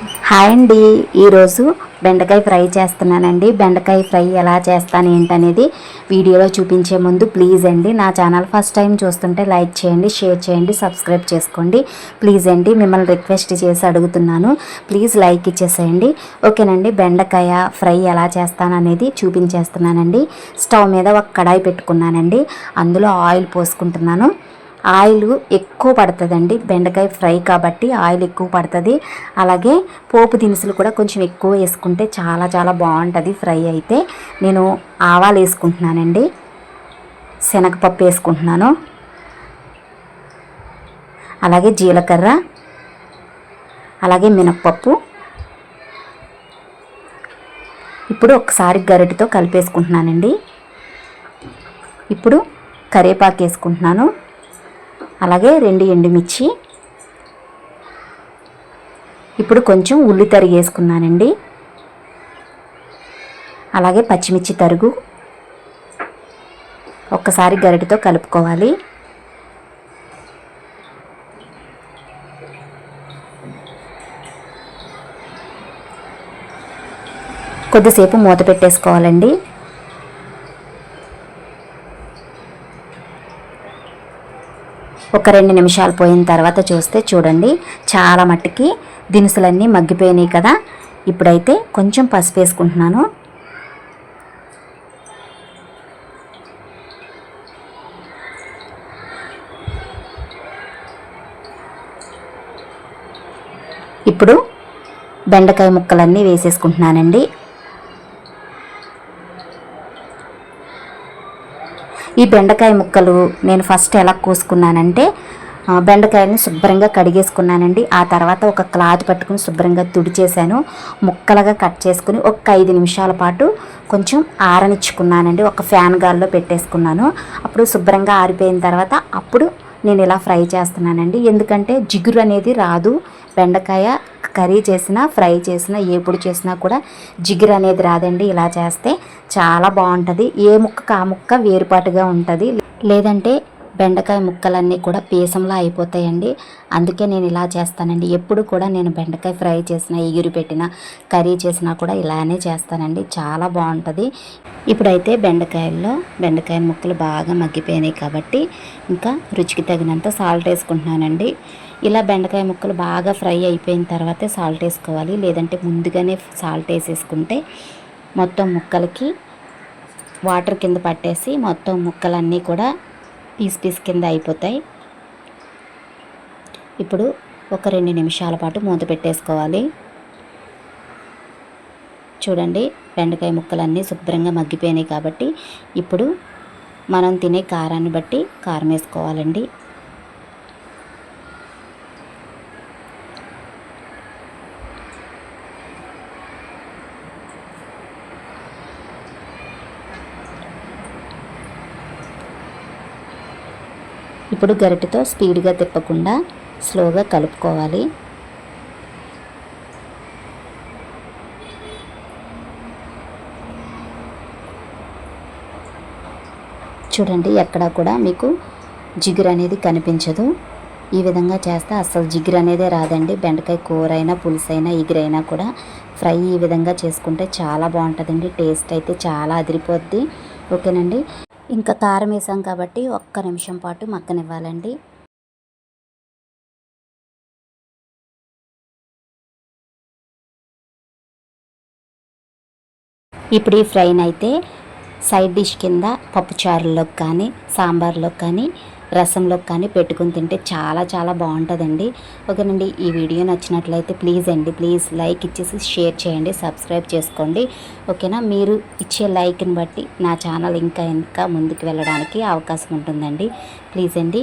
Hi అండి. ఈరోజు బెండకాయ ఫ్రై చేస్తున్నానండి. బెండకాయ ఫ్రై ఎలా చేస్తాను ఏంటనేది వీడియోలో చూపించే ముందు ప్లీజ్ అండి నా ఛానల్ ఫస్ట్ టైం చూస్తుంటే లైక్ చేయండి షేర్ చేయండి సబ్స్క్రైబ్ చేసుకోండి. ప్లీజ్ అండి మిమ్మల్ని రిక్వెస్ట్ చేసి అడుగుతున్నాను. ప్లీజ్ లైక్ ఇచ్చేసేయండి. ఓకేనండి బెండకాయ ఫ్రై ఎలా చేస్తాను అనేది చూపించేస్తున్నానండి. స్టవ్ మీద ఒక కడాయి పెట్టుకున్నానండి. అందులో ఆయిల్ పోసుకుంటున్నాను. ఆయిల్ ఎక్కువ పడుతుందండి. బెండకాయ ఫ్రై కాబట్టి ఆయిల్ ఎక్కువ పడుతుంది. అలాగే పోపు దినుసులు కూడా కొంచెం ఎక్కువ వేసుకుంటే చాలా చాలా బాగుంటుంది ఫ్రై అయితే. నేను ఆవాలు వేసుకుంటున్నానండి. శనగపప్పు వేసుకుంటున్నాను. అలాగే జీలకర్ర. అలాగే మినప్పప్పు. ఇప్పుడు ఒకసారి గరిటతో కలిపేసుకుంటున్నానండి. ఇప్పుడు కరివేపాకు వేసుకుంటున్నాను. అలాగే రెండు ఎండుమిర్చి. ఇప్పుడు కొంచెం ఉల్లి తరిగి వేసుకున్నానండి. అలాగే పచ్చిమిర్చి తరుగు. ఒక్కసారి గరిటతో కలుపుకోవాలి. కొద్దిసేపు మూత పెట్టేసుకోవాలండి. ఒక రెండు నిమిషాలు పోయిన తర్వాత చూస్తే చూడండి చాలా మట్టుకి దినుసులన్నీ మగ్గిపోయినాయి కదా. ఇప్పుడైతే కొంచెం పసుపు వేసుకుంటున్నాను. ఇప్పుడు బెండకాయ ముక్కలన్నీ వేసేసుకుంటున్నానండి. ఈ బెండకాయ ముక్కలు నేను ఫస్ట్ ఎలా కోసుకున్నానంటే బెండకాయని బెండకాయలను శుభ్రంగా కడిగేసుకున్నానండి. ఆ తర్వాత ఒక క్లాత్ పట్టుకుని శుభ్రంగా తుడిచేశాను. ముక్కలుగా కట్ చేసుకుని ఒక ఐదు నిమిషాల పాటు కొంచెం ఆరనిచ్చుకున్నానండి. ఒక ఫ్యాన్ గాల్లో పెట్టేసుకున్నాను. అప్పుడు శుభ్రంగా ఆరిపోయిన తర్వాత అప్పుడు నేను ఇలా ఫ్రై చేస్తున్నానండి. ఎందుకంటే జిగురు అనేది రాదు. బెండకాయ కర్రీ చేసినా ఫ్రై చేసినా ఏపుడు చేసినా కూడా జిగురు అనేది రాదండి. ఇలా చేస్తే చాలా బాగుంటుంది. ఏ ముక్కకు ఆ ముక్క వేరుపాటుగా ఉంటుంది. లేదంటే బెండకాయ ముక్కలన్నీ కూడా పీసంలా అయిపోతాయండి. అందుకే నేను ఇలా చేస్తానండి. ఎప్పుడు కూడా నేను బెండకాయ ఫ్రై చేసినా ఎగురు పెట్టినా కర్రీ చేసినా కూడా ఇలానే చేస్తానండి. చాలా బాగుంటుంది. ఇప్పుడైతే బెండకాయల్లో బెండకాయ ముక్కలు బాగా మగ్గిపోయినాయి కాబట్టి ఇంకా రుచికి తగినంత సాల్ట్ వేసుకుంటున్నానండి. ఇలా బెండకాయ ముక్కలు బాగా ఫ్రై అయిపోయిన తర్వాతే సాల్ట్ వేసుకోవాలి. లేదంటే ముందుగానే సాల్ట్ వేసేసుకుంటే మొత్తం ముక్కలకి వాటర్ కింద పట్టేసి మొత్తం ముక్కలన్నీ కూడా పీస్ పీస్ కింద అయిపోతాయి. ఇప్పుడు ఒక రెండు నిమిషాల పాటు మూత పెట్టేసుకోవాలి. చూడండి బెండకాయ ముక్కలన్నీ శుభ్రంగా మగ్గిపోయినాయి కాబట్టి ఇప్పుడు మనం తినే కారాన్ని బట్టి కారం వేసుకోవాలండి. ఇప్పుడు గరిటెతో స్పీడ్గా తిప్పకుండా స్లోగా కలుపుకోవాలి. చూడండి ఎక్కడా కూడా మీకు జిగురు అనేది కనిపించదు. ఈ విధంగా చేస్తే అసలు జిగురు అనేదే రాదండి. బెండకాయ కూర అయినా పులుసైనా ఎగిరైనా కూడా ఫ్రై ఈ విధంగా చేసుకుంటే చాలా బాగుంటుందండి. టేస్ట్ అయితే చాలా అదిరిపోద్ది. ఓకేనండి? ఇంకా కారం వేసాం కాబట్టి ఒక్క నిమిషం పాటు మక్కనివ్వాలండి ఇప్పుడు ఈ ఫ్రైని అయితే సైడ్ డిష్ కింద పప్పుచారులోకి కానీ సాంబార్లోకి కానీ రసంలో కానీ పెట్టుకుని తింటే చాలా చాలా బాగుంటుందండి. ఓకేనండి ఈ వీడియో నచ్చినట్లయితే ప్లీజ్ అండి ప్లీజ్ లైక్ ఇచ్చేసి షేర్ చేయండి సబ్స్క్రైబ్ చేసుకోండి. ఓకేనా మీరు ఇచ్చే లైక్ని బట్టి నా ఛానల్ ఇంకా ఇంకా ముందుకు వెళ్ళడానికి అవకాశం ఉంటుందండి. ప్లీజ్ అండి.